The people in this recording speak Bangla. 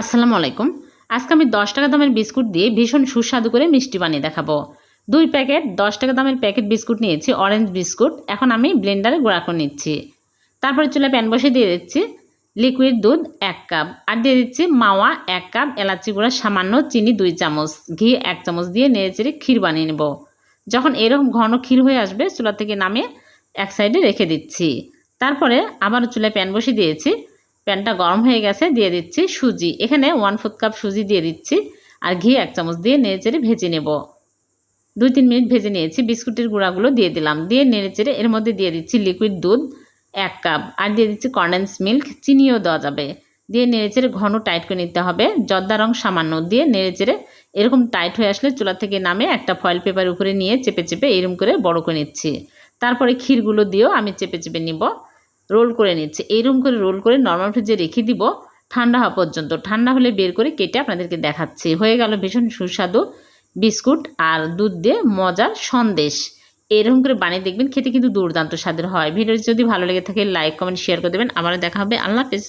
আসসালামু আলাইকুম। আজকে আমি দশ টাকা দামের বিস্কুট দিয়ে ভীষণ সুস্বাদু করে মিষ্টি বানিয়ে দেখাবো। দুই প্যাকেট দশ টাকা দামের প্যাকেট বিস্কুট নিয়েছি অরেঞ্জ বিস্কুট। এখন আমি ব্লেন্ডারে গুঁড়া করে নিচ্ছি। তারপরে চুলা প্যান বসে দিয়ে দিচ্ছি লিকুইড দুধ এক কাপ আর দিয়ে দিচ্ছি মাওয়া এক কাপ এলাচি গুঁড়া, সামান্য চিনি দুই চামচ। ঘি এক চামচ দিয়ে নেড়ে চেড়ে ক্ষীর বানিয়ে নেব। যখন এরকম ঘন ক্ষীর হয়ে আসবে, চুলা থেকে নামে এক সাইডে রেখে দিচ্ছি। তারপরে আবার চুলায় প্যান বসিয়ে দিয়েছি প্যানটা গরম হয়ে গেছে, দিয়ে দিচ্ছি সুজি। এখানে ওয়ান ফোর্থ কাপ সুজি দিয়ে দিচ্ছি আর ঘি এক চামচ দিয়ে নেড়ে চেড়ে ভেজে নেব। দুই তিন মিনিট ভেজে নিয়েছি, বিস্কুটের গুঁড়াগুলো দিয়ে দিলাম। দিয়ে নেড়ে চেড়ে এর মধ্যে দিয়ে দিচ্ছি লিকুইড দুধ এক কাপ আর দিয়ে দিচ্ছি কন্ডেন্স মিল্ক চিনিও দেওয়া যাবে। দিয়ে নেড়ে চেড়ে ঘন টাইট করে নিতে হবে, জর্দা রং সামান্য। দিয়ে নেড়ে চেড়ে এরকম টাইট হয়ে আসলে চুলা থেকে নামে একটা ফয়েল পেপার উপরে নিয়ে চেপে চেপে এরকম করে বড় করে নিচ্ছি। তারপরে ক্ষীরগুলো দিয়েও আমি চেপে চেপে নিব। রোল করে নিচ্ছে। এইরকম করে রোল করে নর্মাল ফ্রিজে রেখে দিব ঠান্ডা হওয়া পর্যন্ত। ঠান্ডা হলে বের করে কেটে আপনাদেরকে দেখাচ্ছি। হয়ে গেল ভীষণ সুস্বাদু বিস্কুট আর দুধ দিয়ে মজার সন্দেশ। এরকম করে বানিয়ে দেখবেন, খেতে কিন্তু দুর্দান্ত স্বাদের হয়। ভিডিওটি যদি ভালো লেগে থাকে লাইক কমেন্ট শেয়ার করে দেবেন। আমারও দেখা হবে। আল্লাহ হাফেজ।